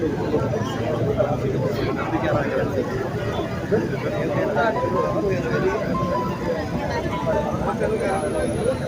Thank you.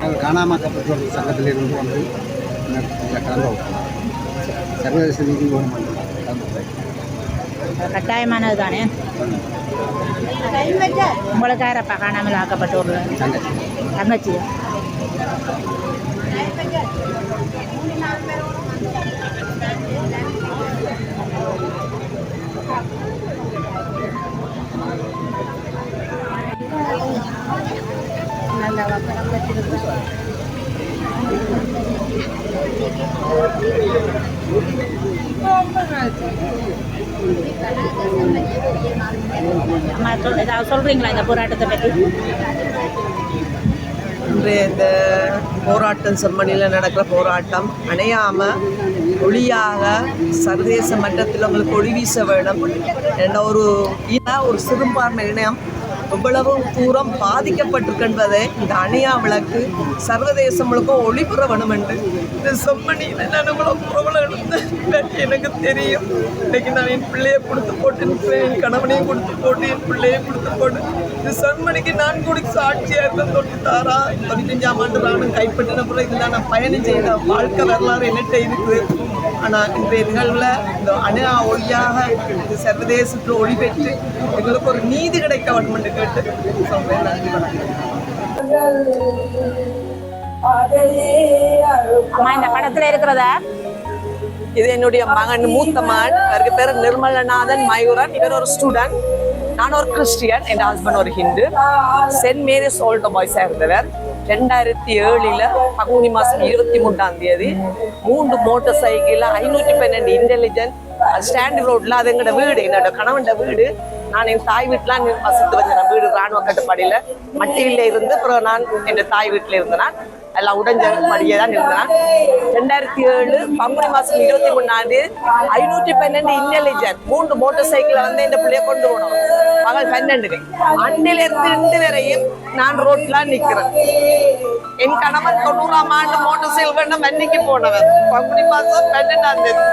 நாங்கள் காணாமக்கப்பட்டவர்கள் சங்கத்திலிருந்து வந்து இதில் கலந்து கொள்கிறோம் சர்வதேச கொள்கிறோம். கட்டாயமானது தானே உங்களுக்கு யாரப்பா காணாமல் ஆக்கப்பட்டோர்கள். தங்கச்சி. சொல்றீங்களா சொல்கிறீங்களா இந்த போராட்டத்தை பற்றி இன்றைய இந்த போராட்டம் செம்மணியில் நடக்கிற போராட்டம் அணையாமல் ஒளியாக சர்வதேச மட்டத்தில் உங்களுக்கு ஒளி வீச வேணும் என்ற ஒரு இன ஒரு சிறுபான்மை இணையம் எவ்வளவு தூரம் பாதிக்கப்பட்டிருக்கின்றதை இந்த அணையா விளக்கு சர்வதேசம் முழுக்க ஒளிபுற வேணும் என்று இந்த செம்மணியில் நான் இவ்வளோ பிரபலம் எடுத்தேன் எனக்கு தெரியும். இன்னைக்கு நான் என் பிள்ளையை கொடுத்து போட்டு என் கணவனையும் கொடுத்து போட்டு என் பிள்ளையை கொடுத்து போட்டு இந்த செம்மணிக்கு நான் கூட சாட்சியாக இருந்த தொட்டு தாரா பதினஞ்சாம் ஆண்டு நானும் கைப்பற்றின பிறகு இதில் நான் பயணம் செய்த வாழ்க்கை வரலாறு என்னட்ட இருக்குது. ஆனால் இன்றைய நிகழ்வில் இந்த அணு ஒளியாக இது சர்வதேசத்தில் ஒளி பெற்று எங்களுக்கு ஒரு நீதி கிடைக்க வேண்டும் என்று கேட்டு சொல்கிறேன் நன்றி வணக்கம். அம்மா இந்த படத்தில் இருக்கிறதா? இது என்னுடைய மகன் மூத்த மகன். அவருக்கு பேர் நிர்மலநாதன் மயூரன். இவர் ஒரு ஸ்டூடெண்ட் நான் ஒரு கிறிஸ்டியன் என் ஹஸ்பண்ட் ஒரு ஹிந்து சென்ட் மேரிஸ் ஓல்டோ பாய்ஸாக இருந்தவர் ரெண்டாயிரத்தி ஏழில் பங்குனி மாதம் இருபத்தி மூன்றாம் தேதி மூன்று மோட்டார் சைக்கிளில் ஐநூற்றி பன்னெண்டு இன்டெலிஜென்ட் ஸ்டாண்ட் ரோட்ல அது எங்களோட வீடு என்னோட கணவன் வீடு. நான் என் தாய் வீட்டில் வசித்து வந்தேன் வீடு ராணுவ கட்டுப்பாடியில் மட்டியில் இருந்து அப்புறம் நான் என் தாய் வீட்டில் இருந்தேன். எல்லாம் உடஞ்ச மடியே தான் இருந்தேன் ரெண்டாயிரத்தி ஏழு பங்குனி மாசம் இருபத்தி மூணாந்து ஐநூற்றி பன்னெண்டு இன்டெலிஜென்ட் மூன்று மோட்டார் சைக்கிளை வந்து இந்த பிள்ளைய கொண்டு போனோம் மகள் பன்னெண்டுக்கு அன்றில இருந்து இன்று வரையும் நான் ரோட்ல நிக்கிறேன். என் கணவன் தொண்ணூறாம் ஆண்டு மோட்டார் சைக்கிள் வேண்டாம் மன்னிக்கு போனவர் பங்குனி மாசம் பன்னெண்டாம் தேதி.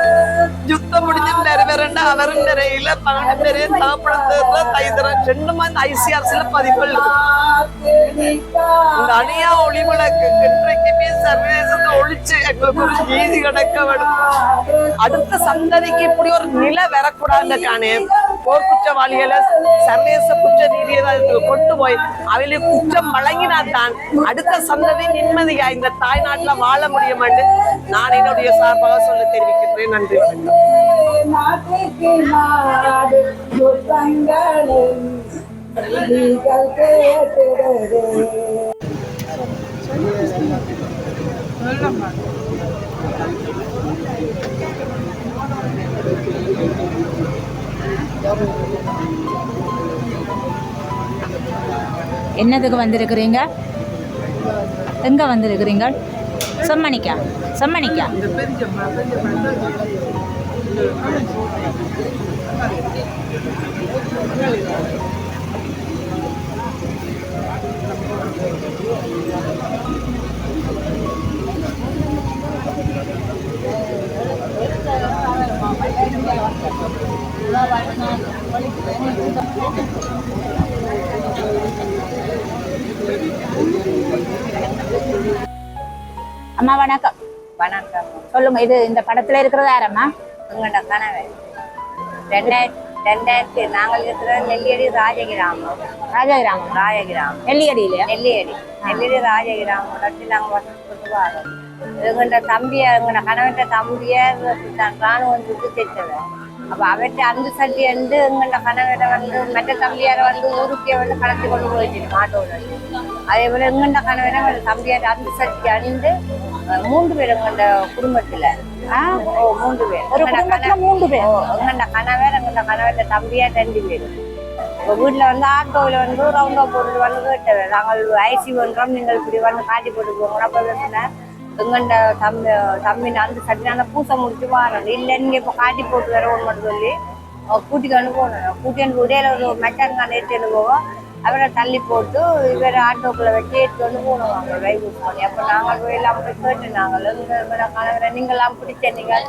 யுத்தம் முடிஞ்சு நிறைவேறண்ட அவரும் நிறையில பன்னெண்டு பேரையும் தாப்படத்துல தைதரன் ரெண்டு மந்த் ஐசிஆர்சில பதிவுகள் இந்த அணியா ஒளிவிளக்கு இன்றைக்குமே சர்வதேசத்தை ஒழிச்சு எங்களுக்கு ஒரு நீதி கிடைக்க வேண்டும் அடுத்த சந்ததிக்கு இப்படி ஒரு நிலை வரக்கூடாது காணே போர் குற்றவாளிகளை சர்வதேச குற்ற நீதியை கொண்டு போய் அவளை குற்றம் வழங்கினால்தான் அடுத்த சந்ததி நிம்மதியா இந்த தாய்நாட்டில் வாழ முடியும் என்று நான் என்னுடைய சார்பாக சொல்ல தெரிவிக்கின்றேன். நன்றி வணக்கம். என்னதுக்கு வந்திருக்கிறீங்க? எங்கே வந்திருக்கிறீங்க? செம்மணிக்கா? செம்மணிக்கா? அம்மா வணக்கம். வணக்கம். சொல்லுங்க இது இந்த படத்துல இருக்கிறது யாரம்மா உங்களோட கணவன். ரெண்டாயிரத்தி ரெண்டாயிரத்தி நாங்கள் இருக்கிற நெல்லியடி ராஜகிராமம். ராஜகிராமம். ராஜகிராமம். நெல்லியடியிலையா? நெல்லியடி. நெல்லியடி ராஜகிராமம். நாங்கள் வசதிப்பட்டு வரோம். எங்கள்ட தம்பிய எங்களோட கணவன் தம்பிய ராணுவம் விட்டு தைச்சவன் அப்ப அவர்கிட்ட அந்த சட்டி வந்து எங்கள்ட கணவரை வந்து மற்ற தம்பியார வந்து ஊருக்கே வந்து கடத்தி கொண்டு போயிட்டு மாட்டோட அதே போல எங்கள்ட கணவரை எங்களோட தம்பியார் அந்த சட்டி அணிந்து மூன்று பேர் எங்கள்ட குடும்பத்துல. ஓ மூன்று பேர். ஒரு குடும்பத்துல மூன்று பேர். எங்கண்ட கணவர் எங்கண்ட கணவர் தம்பியா ரெண்டு பேர். இப்போ வீட்டில் வந்து ஆட்டோவில் வந்து ரவுண்டா போட்டு வந்து கேட்டவர் நாங்கள் ஐசி பண்ணுறோம் நீங்கள் இப்படி வந்து காட்டி போட்டு போங்க அப்போ சொன்னேன் எங்கண்ட தம்பி தம்பி அந்த சட்டினால பூசை முடிச்சு வாரணும் இல்லை நீங்கள் இப்போ காட்டி போட்டு வர ஒன்று சொல்லி கூட்டிக்கு அனுப்பணும் கூட்டி கூட்டிட்டு உடையில ஒரு மெட்டன் நேற்று அனுபவம் போவோம் அவரை தள்ளி போட்டு இவர் ஆட்டோக்குள்ளே வச்சு எடுத்து வந்து போடுவாங்க ட்ரைவ் பண்ணி. அப்போ நாங்கள் போய் எல்லாம் போய் கேட்டு நாங்கள் எங்கள் கலவரை நீங்களாம் பிடிச்ச நீங்கள்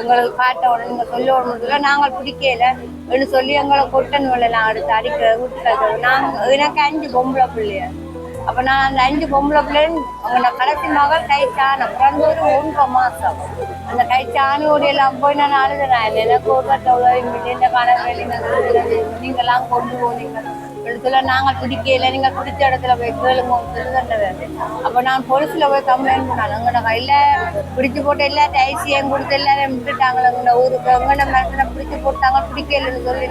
எங்களுக்கு காட்ட உடனே நீங்கள் சொல்லி விடணும்ல நாங்கள் பிடிக்கல. என்று சொல்லி எங்களை கொட்டன் எல்லாம் அடுத்து அடிக்க விட்டு நாங்கள் எனக்கு அஞ்சு பொம்பளை பிள்ளைய. அப்போ நான் அந்த அஞ்சு பொம்பளை பிள்ளைன்னு அவங்க கடைசி மகள் கைச்சான. பிறந்த ஒரு ஒன்றரை மாசம். அந்த கைச்சானோட எல்லாம் போய் நான் அழுதுனேன் எனக்கு ஒரு கட்ட உதவி இந்த கணவர் நீங்களாம் கொண்டு போனீங்க. இடத்துல நாங்கள் பிடிக்கல நீங்கள் பிடிச்ச இடத்துல போய் கேளுங்க சொல்லுறது அப்போ நான் போலீஸ்ல போய் கம்ப்ளைண்ட் பண்ணாங்க. எங்கட கையில் பிடிச்சி போட்டு எல்லாத்தையும் ஐசிஎம் கொடுத்து எல்லாரையும் விட்டுட்டாங்களே எங்கட ஊருக்கு எங்கட மனசில் பிடிச்சி போட்டாங்க பிடிக்கலன்னு சொல்லி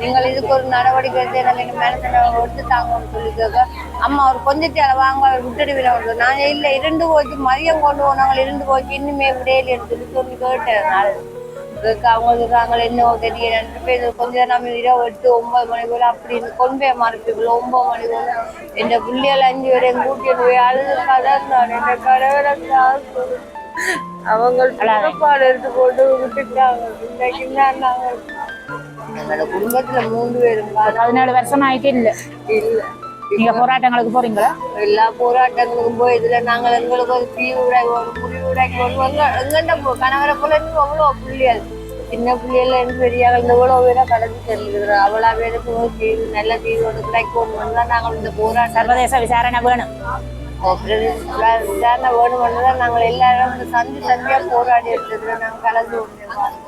நீங்கள் இதுக்கு ஒரு நடவடிக்கை எடுத்து எனக்கு மனசில் எடுத்துட்டாங்கன்னு சொல்லி கேட்க அம்மா ஒரு கொஞ்சத்தை வாங்க அவர் விட்டுட்டு நான் இல்லை இரண்டு போச்சு மதியம் கொண்டு போனாங்க இரண்டு போச்சு இன்னுமே விடையிலேன்னு சொல்லி சொல்லி கேட்டேன் நான். அவங்க சொல்றாங்க என்ன தெரியல ரெண்டு பேர் கொஞ்ச நம்ம இரவு எட்டு ஒன்பது மணி போல அப்படி கொண்டு போய் மறுப்புக்குள்ள ஒன்பது மணி போல. என் பிள்ளைகள் அஞ்சு பேரையும் கூட்டிட்டு போய் அழுது கலந்தான் என் கடவுளை அவங்க சாப்பாடு எடுத்து போட்டு விட்டுட்டாங்க. இன்னைக்கு தான் எங்களோட குடும்பத்துல மூணு பேரும் பதினேழு வருஷம் ஆயிட்டு இல்லை. இல்ல. நீங்க போராட்டங்களுக்கு போறீங்களா? எல்லா போராட்டங்களுக்கும் போய் இதுல நாங்கள் எங்களுக்கு ஒரு ஒரு முடிவு விடாக்கி வருவாங்க எங்கண்ட போ கணவரை போல அவ்வளோ புள்ளியல் சின்ன இருந்து பெரியாக இந்த இவ்வளோ பேரை கடந்து செல்லுகிறோம் அவ்வளோ பேருக்கு ஒரு தீவு நல்ல தீவு ஒன்று கிடைக்கும். தான் நாங்கள் இந்த போராட்டம் சர்வதேச விசாரணை வேணும். விசாரணை வேணும்னு தான் நாங்கள் எல்லாரும் வந்து சந்தி சந்தியா போராடி இருக்கிறோம் நாங்கள் கலந்து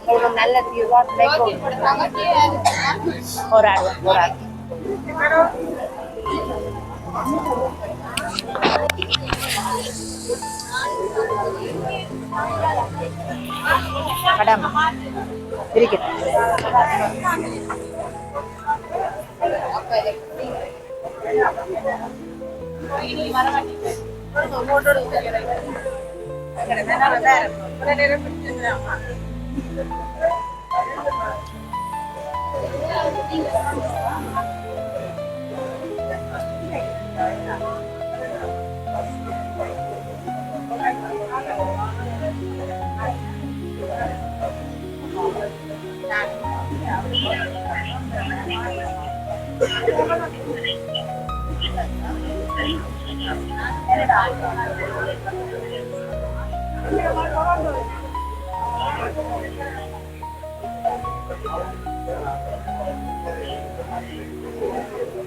உங்களுக்கு நல்ல தீர்வா கிடைக்கும். போராடுவோம். போராட்டம் படம் இருக்குது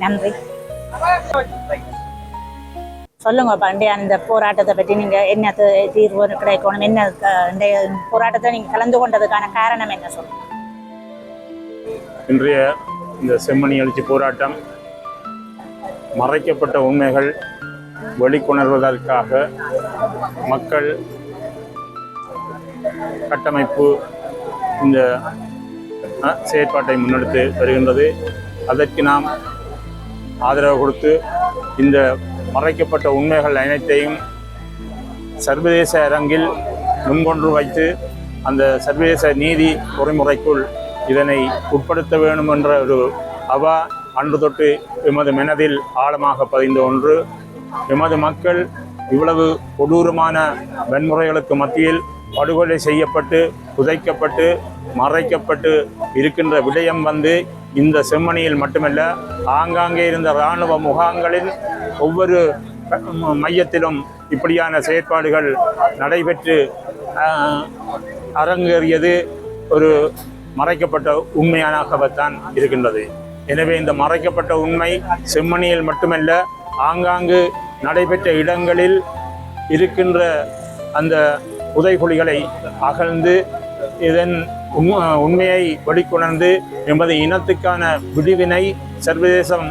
நன்றி. சொல்லுங்க பாண்டி அந்த போராட்டத்தை பற்றி நீங்க என்ன தீர்வு கிடைக்கணும்? என்ன இந்த போராட்டத்தை நீங்க கலந்து கொண்டதுக்கான காரணம் என்ன சொல்லுங்க? இன்றைய இந்த செம்மணி எழுச்சி போராட்டம் மறைக்கப்பட்ட உண்மைகள் வெளிக்கொணர்வதற்காக மக்கள் கட்டமைப்பு இந்த செயற்பாட்டை முன்னெடுத்து வருகின்றது. அதற்கு நாம் ஆதரவு கொடுத்து இந்த மறைக்கப்பட்ட உண்மைகள் அனைத்தையும் சர்வதேச அரங்கில் முன்கொண்டு வைத்து அந்த சர்வதேச நீதி பொறிமுறைக்குள் இதனை உட்படுத்த வேண்டும் என்ற ஒரு அவா அன்று தொட்டு எமது மனதில் ஆழமாக பதிந்த ஒன்று எமது மக்கள் இவ்வளவு கொடூரமான வன்முறைகளுக்கு மத்தியில் படுகொலை செய்யப்பட்டு புதைக்கப்பட்டு மறைக்கப்பட்டு இருக்கின்ற விடயம் வந்து இந்த செம்மணியில் மட்டுமல்ல ஆங்காங்கே இருந்த இராணுவ முகாங்களில் ஒவ்வொரு மையத்திலும் இப்படியான செயற்பாடுகள் நடைபெற்று அரங்கேறியது ஒரு மறைக்கப்பட்ட உண்மையானாகத்தான் இருக்கின்றது. எனவே இந்த மறைக்கப்பட்ட உண்மை செம்மணியில் மட்டுமல்ல ஆங்காங்கு நடைபெற்ற இடங்களில் இருக்கின்ற அந்த புதைகுழிகளை அகழ்ந்து இதன் உண்ம- உண்மையை வெளிக்கொணர்ந்து எமது இனத்துக்கான விடுவினை சர்வதேசம்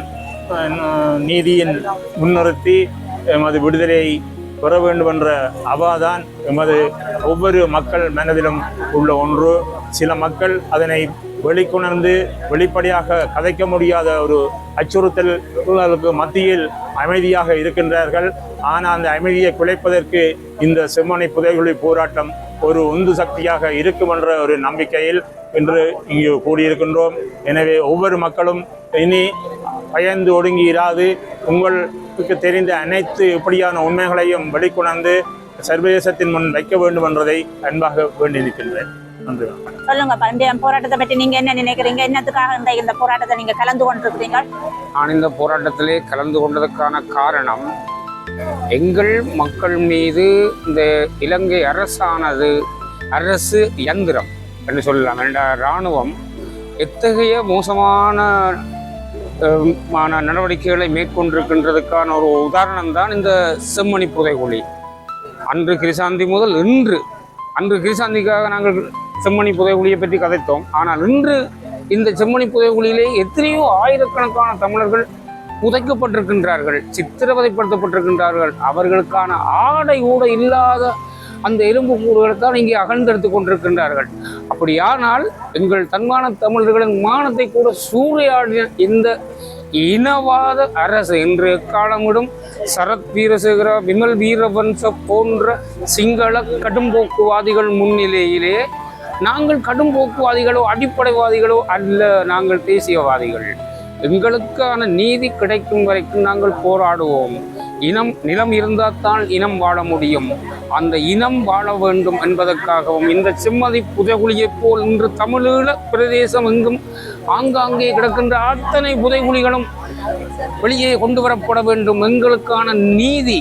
நீதியின் முன்னிறுத்தி எமது விடுதலையை பெற வேண்டும் என்ற அவாதான் எமது ஒவ்வொரு மக்கள் மனதிலும் உள்ள ஒன்று. சில மக்கள் அதனை வெளிக்கொணர்ந்து வெளிப்படையாக கதைக்க முடியாத ஒரு அச்சுறுத்தல்களுக்கு மத்தியில் அமைதியாக இருக்கின்றார்கள். ஆனால் அந்த அமைதியை குலைப்பதற்கு இந்த செம்மனை புதைகுழி போராட்டம் ஒரு உந்து சக்தியாக இருக்கும் என்ற ஒரு நம்பிக்கையில் இன்று இங்கு கூடியிருக்கின்றோம். எனவே ஒவ்வொரு மக்களும் இனி பயந்து ஒடுங்கி இராது. உங்கள் உங்களுக்கு தெரிந்த அனைத்து இப்படியான உண்மைகளையும் வெளிக்கொணர்ந்து சர்வதேசத்தின் முன் வைக்க வேண்டும் என்றதை அன்பாக வேண்டி நிற்கின்றேன் நன்றி. சொல்லுங்க பண்டைய போராட்டத்தை பற்றி நீங்க என்ன நினைக்கிறீங்க? என்னத்துக்காக இந்த இந்த போராட்டத்தை நீங்க கலந்து கொண்டிருக்கிறீங்க? நான் இந்த போராட்டத்திலே கலந்து கொண்டதற்கான காரணம் எங்கள் மக்கள் மீது இந்த இலங்கை அரசானது அரசு இயந்திரம் என்று சொல்லலாம். என்ற இராணுவம் எத்தகைய மோசமான நடவடிக்கைகளை மேற்கொண்டிருக்கின்றதுக்கான ஒரு உதாரணம் தான் இந்த செம்மணி புதைகுழி. அன்று கிரிசாந்தி முதல் இன்று அன்று கிரிசாந்திக்காக நாங்கள் செம்மணி புதைகுழியை பற்றி கதைத்தோம். ஆனால் இன்று இந்த செம்மணி புதைகுழியிலே எத்தனையோ ஆயிரக்கணக்கான தமிழர்கள் புதைக்கப்பட்டிருக்கின்றார்கள் சித்திரவதைப்படுத்தப்பட்டிருக்கின்றார்கள். அவர்களுக்கான ஆடை கூட இல்லாத அந்த எலும்பு கூறுகளை தான் இங்கே அகழ்ந்தெடுத்து கொண்டிருக்கின்றார்கள். அப்படியானால் எங்கள் தன்மான தமிழர்களின் மானத்தை கூட சூறையாடின இந்த இனவாத அரசு இன்று எக்காலமிடும் சரத் வீரசேகர விமல் வீரவன்ச போன்ற சிங்கள கடும்போக்குவாதிகள் முன்னிலையிலே நாங்கள் கடும் போக்குவாதிகளோ அடிப்படைவாதிகளோ அல்ல நாங்கள் தேசியவாதிகள். எங்களுக்கான நீதி கிடைக்கும் வரைக்கும் நாங்கள் போராடுவோம். இனம் நிலம் இருந்தால்தான் இனம் வாழ முடியும். அந்த இனம் வாழ வேண்டும் என்பதற்காகவும் இந்த செம்மதி புதைகுழியைப் போல் இன்று தமிழீழ பிரதேசம் எங்கும் ஆங்காங்கே கிடக்கின்ற அத்தனை புதைகுழிகளும் வெளியே கொண்டு வரப்பட வேண்டும் எங்களுக்கான நீதி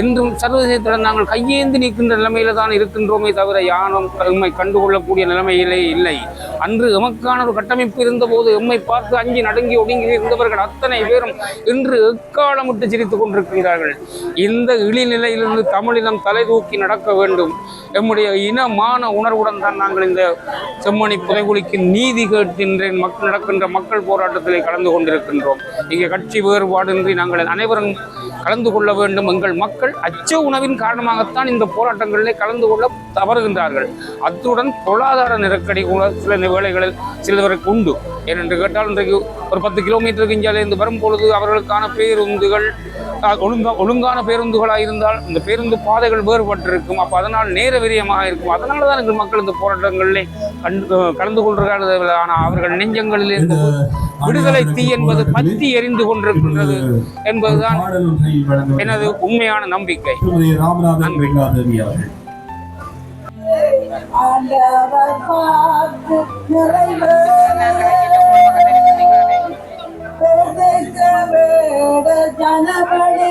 என்றும் சர்வதேசத்தில் நாங்கள் கையேந்தி நிற்கின்ற நிலைமையில தான் இருக்கின்றோமே தவிர யானும் எம்மை கண்டுகொள்ளக்கூடிய நிலைமையிலே இல்லை. அன்று எமக்கான ஒரு கட்டமைப்பு இருந்தபோது எம்மை பார்த்து அஞ்சி நடுங்கி ஒடுங்கி இருந்தவர்கள் அத்தனை பேரும் இன்று எக்காலமிட்டு சிரித்துக் கொண்டிருக்கின்றார்கள். இந்த இழிநிலையிலிருந்து தமிழினம் தலை தூக்கி நடக்க வேண்டும். எம்முடைய இனமான உணர்வுடன் தான் நாங்கள் இந்த செம்மணி புதைகுலிக்கு நீதி கேட்கின்றேன். மக்கள் நடக்கின்ற மக்கள் போராட்டத்திலே கலந்து கொண்டிருக்கின்றோம். இங்கே கட்சி வேறுபாடின்றி நாங்கள் அனைவரும் கலந்து கொள்ள வேண்டும் எங்கள் மக்கள் அச்ச உணவின் காரணமாகத்தான் இந்த போராட்டங்களிலே கலந்து கொள்ள தவறுகின்றார்கள். அத்துடன் பொருளாதார நெருக்கடி கூட சில வேளைகளில் சிலருக்கு உண்டு. ஏனென்று கேட்டால் இன்றைக்கு ஒரு பத்து கிலோமீட்டருக்கு இந்தியாவிலிருந்து வரும் பொழுது அவர்களுக்கான பேருந்துகள் ஒழுங்கா ஒழுங்கான பேருந்துகளாக இருந்தால் இந்த பேருந்து பாதைகள் வேறுபட்டிருக்கும். அப்போ அதனால் நேர விரயமாக இருக்கும். அதனால தான் எங்கள் மக்கள் இந்த போராட்டங்களிலே கண்டு கலந்து கொள்கிறார்கள். ஆனால் அவர்கள் நெஞ்சங்களில் இருந்து விடுதலை தீ என்பது பற்றி எரிந்து கொண்டிருக்கின்றது என்பதுதான் எனது உண்மையான நம்பிக்கை. ராமநாதன் அவர்கள். ஆண்டவர் பார்த்து நிறைவேற ஜனபடி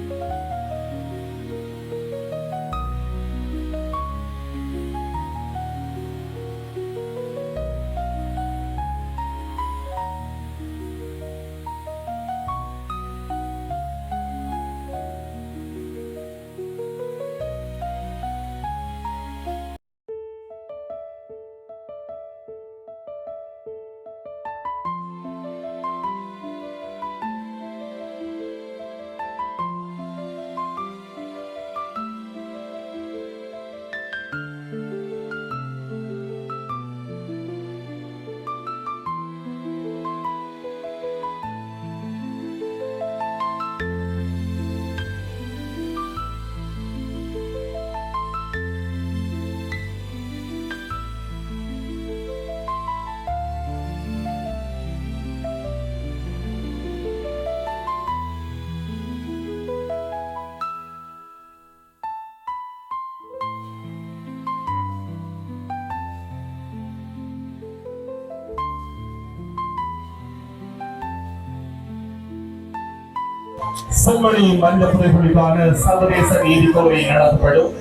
செம்மணி மனித புதைகளுக்கான சர்வதேச நீதித்துறை நடத்தப்படும்.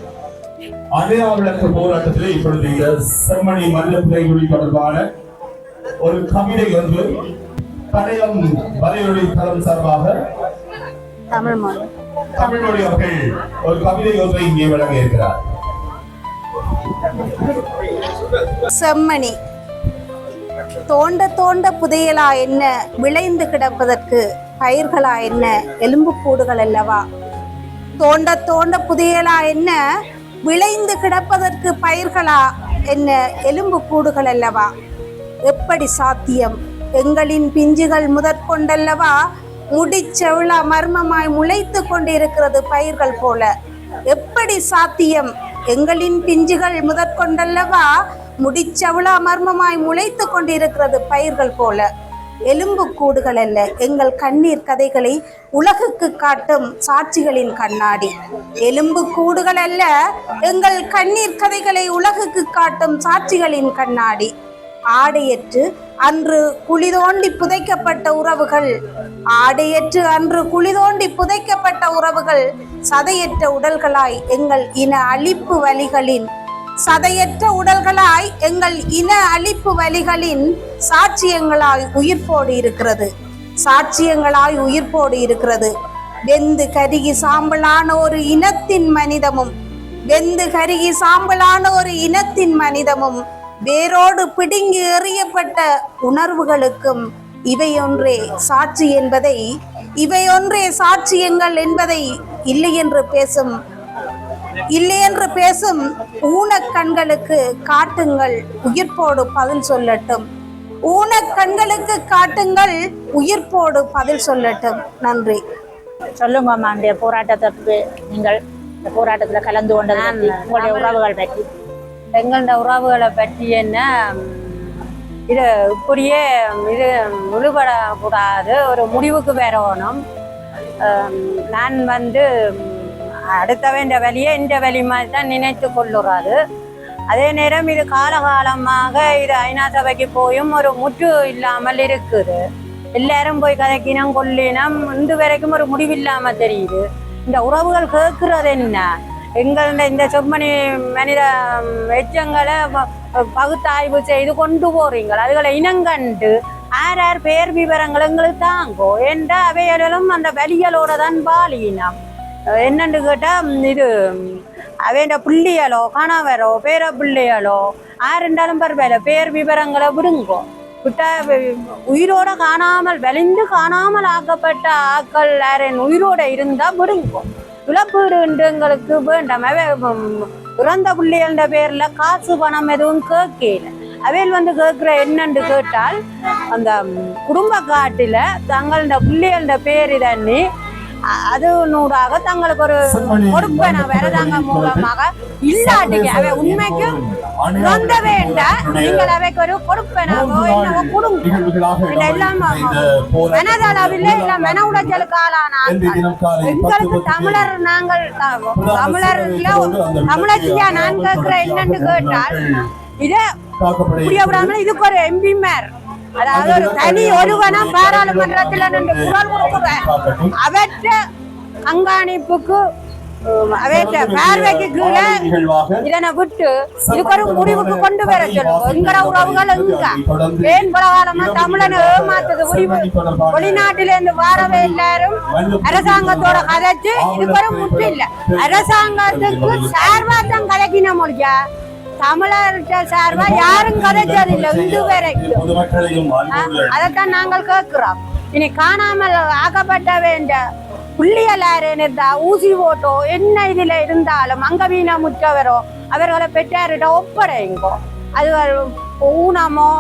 அடையாளக்கு போராட்டத்திலே இப்பொழுது இந்த செம்மணி மனித புதைகுழி தொடர்பான ஒரு கவிதை ஒன்று கடையம் வரையொலி தளம் சார்பாக தமிழ் மொழி. தமிழ்மொழி அவர்கள் ஒரு கவிதை ஒன்றை இங்கே வழங்க இருக்கிறார். செம்மணி தோண்ட தோண்ட புதையலா என்ன விளைந்து கிடப்பதற்கு பயிர்களா என்ன? எலும்புக்கூடுகள் அல்லவா? தோண்ட தோண்ட புதையலா என்ன? விளைந்து கிடப்பதற்கு பயிர்களா என்ன? எலும்புக்கூடுகள் அல்லவா? எப்படி சாத்தியம்? எங்களின் பிஞ்சுகள் முதற்கொண்டல்லவா? முடிச்செவிழா மர்மமாய் முளைத்து கொண்டிருக்கிறது பயிர்கள் போல. எப்படி சாத்தியம்? எங்களின் பிஞ்சுகள் முதற்கொண்டல்லவா? முடிச்சவிழா மர்மமாய் முளைத்து கொண்டிருக்கிறது பயிர்கள் போல. எலும்பு கூடுகள் அல்ல. எங்கள் கண்ணீர் கதைகளை உலகுக்கு காட்டும் சாட்சிகளின் கண்ணாடி. எலும்பு கூடுகள் அல்ல எங்கள் கண்ணீர் கதைகளை உலகுக்கு காட்டும் சாட்சிகளின் கண்ணாடி. ஆடையற்று அன்று குழி தோண்டி புதைக்கப்பட்ட உறவுகள் ஆடையற்று அன்று குழி தோண்டி புதைக்கப்பட்ட உறவுகள் சதையற்ற உடல்களாய் எங்கள் இன அழிப்பு வழிகளின் சதையற்ற உடல்களாய் எங்கள் இன அழிப்பு வழிகளின் சாட்சியங்களாய் உயிர்ப்போடு இருக்கிறது. சாட்சியங்களாய் உயிர்ப்போடு இருக்கிறது. வெந்து கருகி சாம்பலான ஒரு இனத்தின் மனிதமும் வெந்து கருகி சாம்பலான ஒரு இனத்தின் மனிதமும் வேரோடு பிடுங்கி எறியப்பட்ட உணர்வுகளுக்கும் இவையொன்றே சாட்சி என்பதை இவையொன்றே சாட்சியங்கள் என்பதை இல்லை என்று பேசும் இல்லை என்று பேசும் ஊனக் கண்களுக்கு காட்டுங்கள் உயிர்ப்போடு பதில் சொல்லட்டும். ஊனக் கண்களுக்கு காட்டுங்கள் உயிர்ப்போடு பதில் சொல்லட்டும். நன்றி. சொல்லுங்க அம்மா இந்த போராட்டத்துக்கு நீங்கள் இந்த போராட்டத்தில் கலந்து கொண்டது உங்களுடைய உறவுகள் பற்றி. எங்களோட உறவுகளை பற்றி என்ன இது இப்படியே இது முழுபடக்கூடாது ஒரு முடிவுக்கு வரணும். ஆம், நான் வந்து அடுத்தவன் வழியை இந்த வழி மாதிரி தான் நினைத்து கொள்ளுறாரு. அதே நேரம் இது காலகாலமாக இது ஐநா சபைக்கு போயும் ஒரு முற்று இல்லாமல் இருக்குது. எல்லாரும் போய் கதைக்கினம் கொல்லினம் இன்று வரைக்கும் ஒரு முடிவில்லாம தெரியுது. இந்த உறவுகள் கேட்கறது என்ன? எங்கள இந்த செம்மணி மனித எச்சங்களை ப- பகுத்தாய்வு செய்து கொண்டு போறீங்கள். அதுகளை இனங்கண்டு யார் யார் பேர் விவரங்கள் எங்களுக்கு தாங்கோ. என்ற அவைகளும் அந்த வலிகளோட தான் பாலினம்? என்னன்னு கேட்டால் இது ம், பிள்ளையாலோ பிள்ளைகளோ கணவரோ பேர பிள்ளையாலோ யாருண்டாலும் பரவாயில்ல பேர் விவரங்களை விடுங்கோ. விட்டா உயிரோட காணாமல் வலிந்து காணாமல் ஆக்கப்பட்ட ஆக்கள் யாரேன் உயிரோட இருந்தா விடுங்கோ. இழப்பீடு உண்டு எங்களுக்கு வேண்டாம். இறந்த பிள்ளைகள பேர்ல காசு பணம் எதுவும் கேட்கல அவையில் வந்து கேட்குற என்னன்னு கேட்டால் அந்த குடும்ப காட்டில தங்களோட பிள்ளைகள பேர் தண்ணி அது நூறாக தங்களுக்கு ஒரு கொடுப்பன வரதாங்க மூலமாக இல்லாட்டிக்கு அவை உண்மைக்கும் இறந்த வேண்டாம் நீங்கள் அவைக்கு ஒரு கொடுப்பனாவோ என்னவோ கொடுங்க. எல்லாம் மனதளவில் இல்ல மன உளைச்சலுக்கு ஆளான ஆட்கள். எங்களுக்கு தமிழர் நாங்கள் தமிழர்ல தமிழச்சியா நான் கேட்கிற என்னன்னு கேட்டால் இதை புரிய விடாமல் இதுக்கு ஒரு எம்பி மேர் அதாவது ஒரு தனி ஒருவனா பாராளுமன்றத்துல நின்று குரல் கொடுக்குற அவற்ற கண்காணிப்புக்கு அவற்ற பார்வைக்கு கீழே இதனை விட்டு இதுக்கு ஒரு முடிவுக்கு கொண்டு வர சொல்லுங்க எங்கட உறவுகள் எங்க? ஏன் பல காலமா தமிழனை ஏமாத்துது? முடிவு வெளிநாட்டில இருந்து வாரவே எல்லாரும் அரசாங்கத்தோட கதைச்சு இதுக்கு ஒரு முற்று இல்ல. அரசாங்கத்துக்கு சார்பா தான் கதைக்கின மொழியா? தமிழர்கிட்ட சார்பா யாரும் கதைச்சது இல்ல இது வரைக்கும் அதைத்தான் நாங்கள் கேட்கிறோம். இனி காணாமல் ஆக்கப்பட்ட வேண்ட புள்ளியலாறு இருந்தா ஊசி ஓட்டோ என்ன இதுல இருந்தாலும் அங்கவீன முற்றவரோ அவர்களை பெற்றாரிட்ட ஒப்படைங்கோ அது ஊனமோ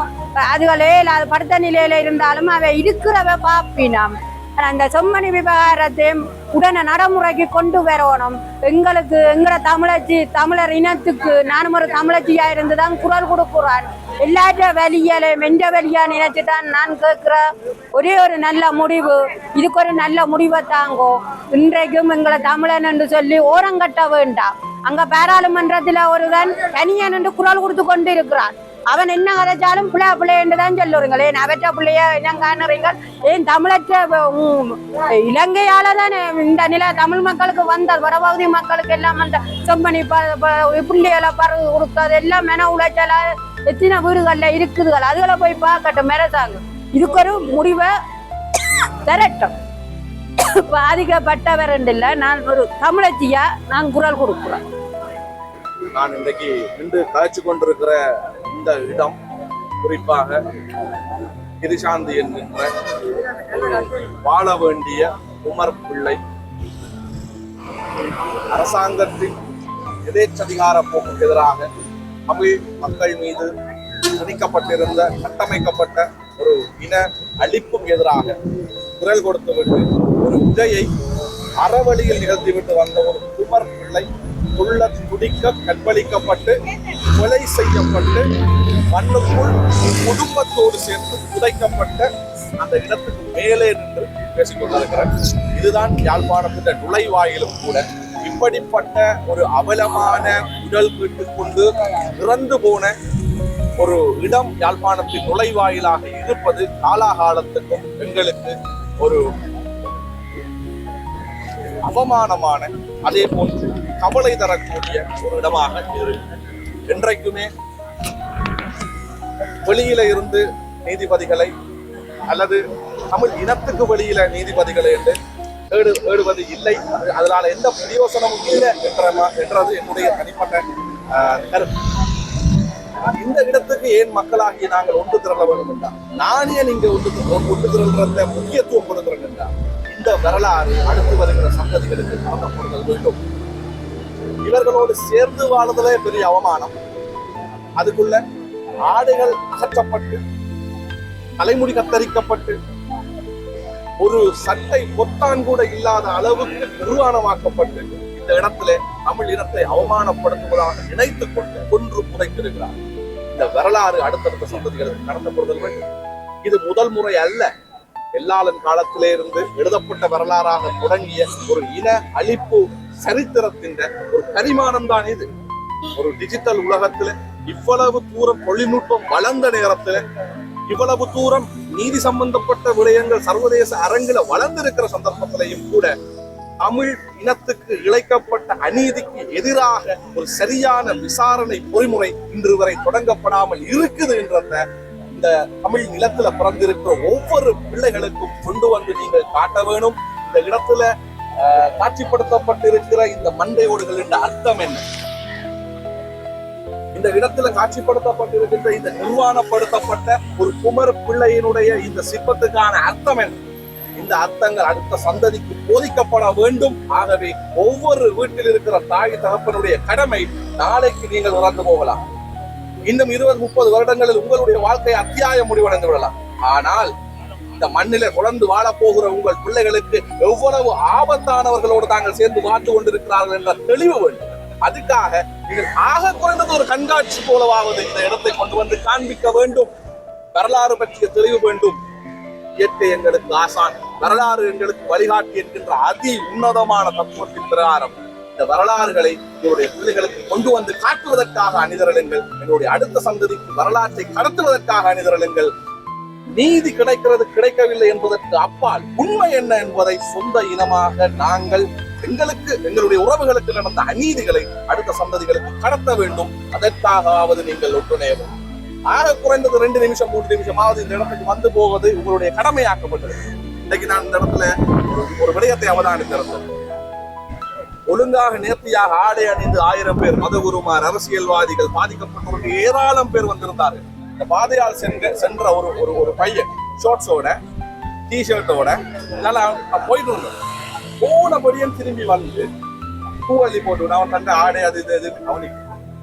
அதுகளே இல்லாத படுத்த நிலையில இருந்தாலும் அவை இருக்கிறவ பாப்பினம். அந்த செம்மணி விவகாரத்தையும் உடனே நடைமுறைக்கு கொண்டு வரணும். எங்களுக்கு எங்கட தமிழச்சி தமிழர் இனத்துக்கு நானும் ஒரு தமிழச்சியா இருந்துதான் குரல் கொடுக்குறான் எல்லாற்ற வலியலை மென்ற நினைச்சு தான் நான் கேட்கிற ஒரே ஒரு நல்ல முடிவு. இதுக்கு ஒரு நல்ல முடிவை தாங்கோ. இன்றைக்கும் எங்களை தமிழன் என்று சொல்லி ஓரங்கட்ட வேண்டாம். அங்க பாராளுமன்றத்தில் ஒருவன் தனியன் என்று குரல் கொடுத்து கொண்டு இருக்கிறான் அவன் என்ன கதைச்சாலும் பிள்ளை பிள்ளைன்னு தான் சொல்லுறீங்களே. அவற்ற பிள்ளைய என்ன ஏன் தமிழற்ற இலங்கையால தானே இந்த நில தமிழ் மக்களுக்கு வந்த வடபகுதி மக்களுக்கு எல்லாம் அந்த செம்மணி ப ப- பிள்ளைகளை பறகு கொடுத்தது எல்லாம் மென உழைச்சல எத்தனை வீடுகள்ல இருக்குதுகள். அதுகளை போய் பார்க்கட்டும் மிரசாங்க. இதுக்கு ஒரு முடிவை தரட்டும். பாதிக்கப்பட்டவர் இல்லை நான் ஒரு தமிழச்சியா நான் குரல் கொடுக்குறேன். நான் இன்றைக்கு நின்று காய்ச்சி கொண்டிருக்கிற இந்த இடம் குறிப்பாக கிரிசாந்தி என்கின்ற வாழ வேண்டிய உமர் பிள்ளை. அரசாங்கத்தின் எதேச்சதிகார போக்குக்கு எதிராக தமிழ் மக்கள் மீது திணிக்கப்பட்டிருந்த கட்டமைக்கப்பட்ட ஒரு இன அழிப்புக்கு எதிராக குரல் கொடுத்துவிட்டு ஒரு உதையை அறவழியில் நிகழ்த்திவிட்டு வந்த ஒரு குமர் பிள்ளை துள்ள துடிக்க கற்பழிக்கப்பட்டு கொலை செய்யப்பட்டு மண்ணுக்குள் குடும்பத்தோடு சேர்ந்து புதைக்கப்பட்ட அந்த இடத்துக்கு மேலே நின்று பேசிக் கொண்டிருக்கிறேன் இதுதான் யாழ்ப்பாணத்தின் நுழைவாயிலும் கூட இப்படிப்பட்ட ஒரு அவலமான உடல் கேட்டுக் கொண்டு இறந்து போன ஒரு இடம் யாழ்ப்பாணத்தின் நுழைவாயிலாக இருப்பது காலாகாலத்துக்கும் எங்களுக்கு ஒரு அவமானமான அதே போன்று கவலை தரக்கூடிய ஒரு இடமாக இருக்கு. என்றைக்குமே வெளியில இருந்து நீதிபதிகளை அல்லது தமிழ் இனத்துக்கு வெளியில நீதிபதிகளை என்று தேடு தேடுவது இல்லை. அதனால எந்த பிரயோசனமும் இல்லை என்ற என்றது என்னுடைய தனிப்பட்ட கருத்து. இந்த இடத்துக்கு ஏன் மக்களாகிய நாங்கள் ஒன்று திரள வேண்டும் என்றால் நான் ஏன் ஒன்று ஒன்று திரள்றத முக்கியத்துவம் கொடுக்கிறேன் என்றால் இந்த வரலாறு அடுத்து வருகிற சந்ததிகளுக்கு நடத்தப்படுதல் வேண்டும். இவர்களோடு சேர்ந்து வாழ்வதே பெரிய அவமானம். அதுக்குள்ள ஆடைகள் அகற்றப்பட்டு தலைமுடி கத்தரிக்கப்பட்டு ஒரு சட்டை பொத்தான் கூட இல்லாத அளவுக்கு நிர்வாணமாக்கப்பட்டு இந்த இடத்துல தமிழ் இனத்தை அவமானப்படுத்துவதாக நினைத்துக் கொண்டு கொன்று புதைத்திருக்கிறார். இந்த வரலாறு அடுத்தடுத்த சந்ததிகளுக்கு கடத்தப்படுதல் வேண்டும். இது முதல் முறை அல்ல. எல்லாளன் காலத்திலே இருந்து எழுதப்பட்ட வரலாறாக தொடங்கிய ஒரு இன அழிப்பு சரித்திரத்தின் ஒரு பரிமாணம் தான் இது. ஒரு டிஜிட்டல் உலகத்துல இவ்வளவு தூரம் தொழில்நுட்பம் வளர்ந்த நேரத்துல இவ்வளவு தூரம் நீதி சம்பந்தப்பட்ட விடயங்கள் சர்வதேச அரங்குல வளர்ந்திருக்கிற சந்தர்ப்பத்திலையும் கூட தமிழ் இனத்துக்கு இழைக்கப்பட்ட அநீதிக்கு எதிராக ஒரு சரியான விசாரணை பொறிமுறை இன்று வரை தொடங்கப்படாமல் இருக்குது என்ற இந்த தமிழ் நிலத்துல பிறந்திருக்கிற ஒவ்வொரு பிள்ளைகளுக்கும் கொண்டு வந்து நீங்கள் காட்ட வேணும். இந்த இடத்துல காட்சிப்படுத்தப்பட்டிருக்கிற இந்த மண்டையோடுகள் என்ற அர்த்தம் என்ன? இந்த இடத்துல காட்சிப்படுத்தப்பட்டிருக்கின்ற இந்த நிர்வாணப்படுத்தப்பட்ட ஒரு குமர் பிள்ளையினுடைய இந்த சிற்பத்துக்கான அர்த்தம் என்ன? இந்த அர்த்தங்கள் அடுத்த சந்ததிக்கு போதிக்கப்பட வேண்டும். ஆகவே ஒவ்வொரு வீட்டில் இருக்கிற தாய் தகப்பனுடைய கடமை நாளைக்கு நீங்கள் இறந்து போகலாம். இன்னும் இருபது முப்பது வருடங்களில் உங்களுடைய வாழ்க்கை அத்தியாயம் முடிவடைந்து விடலாம். ஆனால் இந்த மண்ணிலே குழந்து வாழப்போகிற உங்கள் பிள்ளைகளுக்கு எவ்வளவு ஆபத்தானவர்களோடு தாங்கள் சேர்ந்து வாழ்ந்து கொண்டிருக்கிறார்கள் என்ற தெளிவு வேண்டும். அதுக்காக நீங்கள் ஆக குறைந்தது ஒரு கண்காட்சி போலவாவது இந்த இடத்தை கொண்டு வந்து காண்பிக்க வேண்டும். வரலாறு பற்றிய தெளிவு வேண்டும். இயற்கை எங்களுக்கு ஆசான். வரலாறு எங்களுக்கு வழிகாட்டி என்கின்ற அதி உன்னதமான தத்துவத்தின் பிரகாரம். இந்த வரலாறுகளை என்னுடைய பிள்ளைகளுக்கு கொண்டு வந்து காட்டுவதற்காக அணிதரலுங்கள் என்னுடைய அடுத்த சந்ததிக்கு வரலாற்றை கடத்துவதற்காக அணிதரலுங்கள் நீதி கிடைக்கிறது கிடைக்கவில்லை என்பதற்கு அப்பால் உண்மை என்ன என்பதை சொந்த இனமாக நாங்கள் எங்களுக்கு எங்களுடைய உறவுகளுக்கு நடந்த அநீதிகளை அடுத்த சந்ததிகளுக்கு கடத்த வேண்டும். அதற்காகவாவது நீங்கள் ஒத்துணையவும் ஆக குறைந்தது ரெண்டு நிமிஷம் மூன்று நிமிஷமாவது இந்த இடத்துக்கு வந்து போவது உங்களுடைய கடமையாக்கப்பட்டது. இன்னைக்கு நான் இந்த இடத்துல ஒரு- ஒரு விடயத்தை அவதானித்திருந்தேன். ஒழுங்காக நேர்த்தியாக ஆடை அணிந்து ஆயிரம் பேர் மதகுருமார் அரசியல்வாதிகள் பாதிக்கப்பட்டவர்கள் ஏராளம் பேர் வந்திருந்தார்கள். இந்த பாதையால் சென்று சென்ற ஒரு ஒரு ஒரு பையன் ஷார்ட்ஸோட டிஷர்ட்டோட நல்லா போயிட்டு இருந்தான் போனபடியும் திரும்பி வந்து பூவள்ளி போட்டு அவன் தந்த ஆடை அது இது இது அவனுக்கு.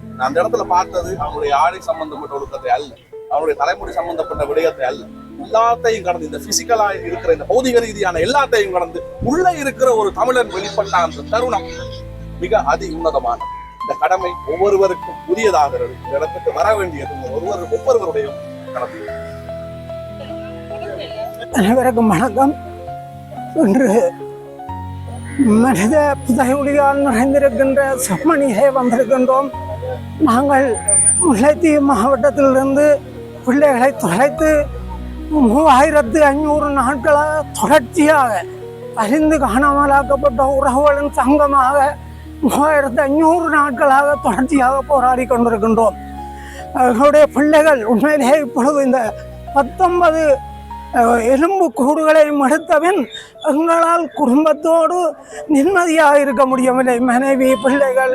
நான் அந்த இடத்துல பார்த்தது அவனுடைய ஆடை சம்பந்தப்பட்ட ஒழுக்கத்தை அல்ல. அவனுடைய தலைமுடி சம்பந்தப்பட்ட விடயத்தை அல்ல. எல்லாத்தையும் கடந்து இந்த பிசிக்கலா இருக்கிற இந்த பௌதிக ரீதியான எல்லாத்தையும் கடந்து உள்ள இருக்கிற ஒரு தமிழன் வெளிப்பட்ட அந்த தருணம் மிக அதி உன்னதமான இந்த கடமை ஒவ்வொருவருக்கும் புதியதாக இந்த இடத்துக்கு வர வேண்டியது ஒவ்வொரு ஒவ்வொருவருடைய கடமை. அனைவருக்கும் வணக்கம். இன்று மனித புதையுடியால் நிறைந்திருக்கின்ற செம்மணியே வந்திருக்கின்றோம். நாங்கள் முல்லைத்தீவு மாவட்டத்திலிருந்து பிள்ளைகளை தொலைத்து மூவாயிரத்து ஐநூறு நாட்களாக தொடர்ச்சியாக அறிந்து காணாமலாக்கப்பட்ட உறவுகளின் சங்கமாக மூவாயிரத்து ஐநூறு நாட்களாக தொடர்ச்சியாக போராடி கொண்டிருக்கின்றோம். எங்களுடைய பிள்ளைகள் உண்மையிலேயே இப்பொழுது இந்த பத்தொன்பது எலும்பு கூடுகளையும் எடுத்தபின் எங்களால் குடும்பத்தோடு நிம்மதியாக இருக்க முடியவில்லை. மனைவி பிள்ளைகள்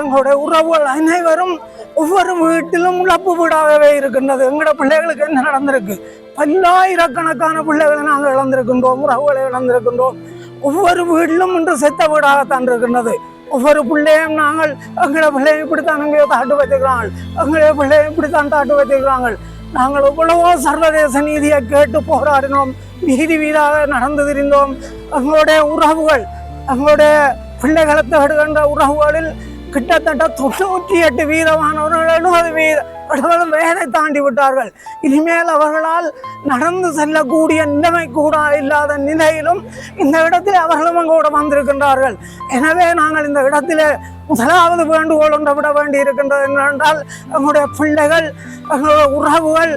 எங்களுடைய உறவுகள் அனைவரும் ஒவ்வொரு வீட்டிலும் இழப்பு வீடாகவே இருக்கின்றது. எங்களோட பிள்ளைகளுக்கு என்ன நடந்திருக்கு? பல்லாயிரக்கணக்கான பிள்ளைகளை நாங்கள் இழந்திருக்கின்றோம் உறவுகளை இழந்திருக்கின்றோம். ஒவ்வொரு வீட்டிலும் இன்று செத்த வீடாகத்தான் இருக்கின்றது. ஒவ்வொரு பிள்ளையும் நாங்கள் எங்களை பிள்ளையும் இப்படித்தான் எங்கேயோ தாட்டு வச்சுக்கிறாங்க எங்களை பிள்ளையும் இப்படித்தான் தாட்டு வச்சுக்கிறாங்க நாங்கள் எவ்வளவோ சர்வதேச நீதியை கேட்டு போராடினோம். நீதி வீதாக நடந்து திரிந்தோம். எங்களுடைய உறவுகள் எங்களுடைய பிள்ளைகளை தேடுகின்ற உறவுகளில் கிட்டத்தட்ட தொண்ணூற்றி எட்டு வீதமானவர்கள் எழுபது வீதம் எழுபது வயதை தாண்டி விட்டார்கள். இனிமேல் அவர்களால் நடந்து செல்லக்கூடிய நிலைமை கூட இல்லாத நிலையிலும் இந்த இடத்தில் அவர்களும் கூட வந்திருக்கின்றார்கள். எனவே நாங்கள் இந்த இடத்தில் முதலாவது வேண்டுகோள் ஒன்று விட வேண்டி இருக்கின்றது என்னவென்றால் எங்களுடைய பிள்ளைகள் எங்களுடைய உறவுகள்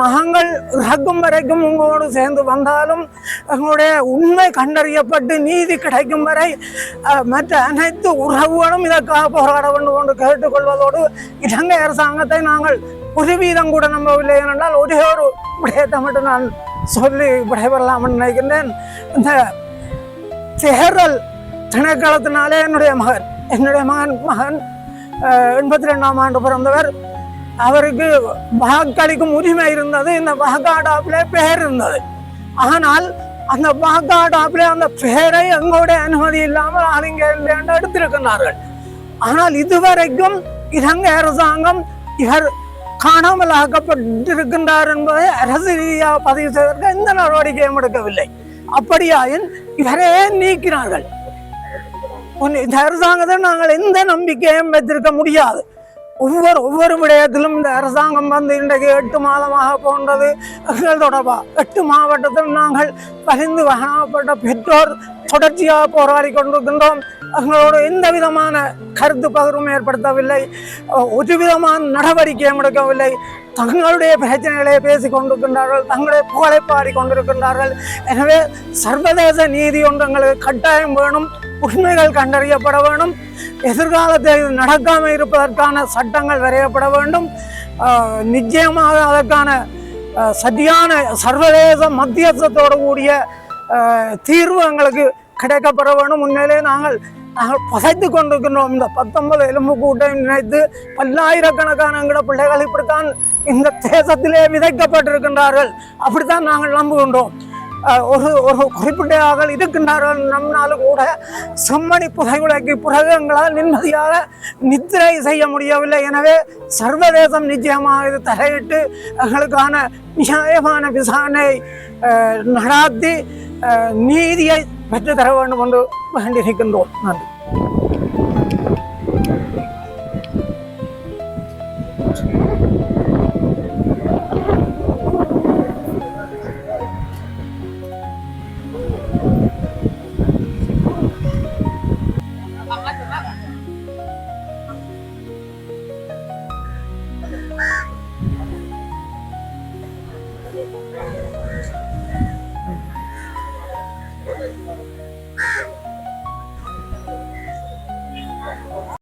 நாங்கள் இறக்கும் வரைக்கும் உங்களோடு சேர்ந்து வந்தாலும் எங்களுடைய உண்மை கண்டறியப்பட்டு நீதி கிடைக்கும் வரை மற்ற அனைத்து உறவுகளும் இதற்காக போராட வேண்டும் என்று கேட்டுக்கொள்வதோடு இலங்கை அரசாங்கம் அரசாங்கத்தை நாங்கள் ஒரு வீதம் கூட நம்பவில்லை என்றால் ஒரே ஒரு விடயத்தை மட்டும் நான் சொல்லி விடைபெறலாம் நினைக்கின்றேன். இந்த தேர்தல் திணைக்களத்தினாலே என்னுடைய மகன் என்னுடைய மகன் மகன் எண்பத்தி ரெண்டாம் ஆண்டு பிறந்தவர். அவருக்கு வாக்களிக்கும் உரிமை இருந்தது இந்த வாக்காடாப்பிலே பெயர் இருந்தது. ஆனால் அந்த வாக்காடாப்பிலே அந்த பெயரை எங்களுடைய அனுமதி இல்லாமல் ஆளுங்க எடுத்திருக்கிறார்கள் ஆனால் இதுவரைக்கும் இலங்கை அரசாங்கம் இவர் காணாமல் ஆக்கப்பட்டிருக்கின்றார் என்பதை அரசு ரீதியாக பதிவு செய்வதற்கு எந்த நடவடிக்கையும் எடுக்கவில்லை அப்படியாயின் இவரே நீக்கினார்கள் இந்த அரசாங்கத்தை நாங்கள் எந்த நம்பிக்கையும் வைத்திருக்க முடியாது ஒவ்வொரு ஒவ்வொரு விடயத்திலும் இந்த அரசாங்கம் வந்து இன்றைக்கு எட்டு மாதமாக போன்றது எங்கள் தொடர்பா எட்டு மாவட்டத்தில் நாங்கள் பகிர்ந்து காணப்பட்ட பெற்றோர் தொடர்ச்சியாக போராடி கொண்டிருக்கின்றோம் எங்களோட எந்த விதமான கருத்து பகிர்வும் ஏற்படுத்தவில்லை. ஒரு விதமான நடவடிக்கையும் எடுக்கவில்லை. தங்களுடைய பிரச்சனைகளை பேசி கொண்டிருக்கின்றார்கள். தங்களுடைய புகழை பாடி கொண்டிருக்கின்றார்கள். எனவே சர்வதேச நீதி ஒன்று எங்களுக்கு கட்டாயம் வேணும். உண்மைகள் கண்டறியப்பட வேண்டும் எதிர்காலத்தில் இது நடக்காமல் இருப்பதற்கான சட்டங்கள் வரையப்பட வேண்டும். நிச்சயமாக அதற்கான சரியான சர்வதேச மத்தியஸ்தத்தோடு கூடிய தீர்வு எங்களுக்கு கிடைக்கப்பட வேண்டும் உண்மையிலே நாங்கள் நாங்கள் பசைத்து கொண்டிருக்கின்றோம். இந்த பத்தொன்பது எலும்பு கூட்டை நினைத்து பல்லாயிரக்கணக்கான எங்களோட பிள்ளைகள் இப்படித்தான் இந்த தேசத்திலே விதைக்கப்பட்டிருக்கின்றார்கள். அப்படித்தான் நாங்கள் நம்புகின்றோம். ஒரு ஒரு குறிப்பிட்ட ஆகள் இருக்கின்றார்கள். நம்மாலும் கூட செம்மணி புதைகுலைக்கு பிறகு எங்களால் நிம்மதியாக நித்திரை செய்ய முடியவில்லை. எனவே சர்வதேசம் நிச்சயமாக இது தலையிட்டு எங்களுக்கான நியாயமான விசாரணை நீதியை മറ്റു തരവാണ് കൊണ്ട് വേണ്ടിയിരിക്കുന്നു നന്ദി Thank you.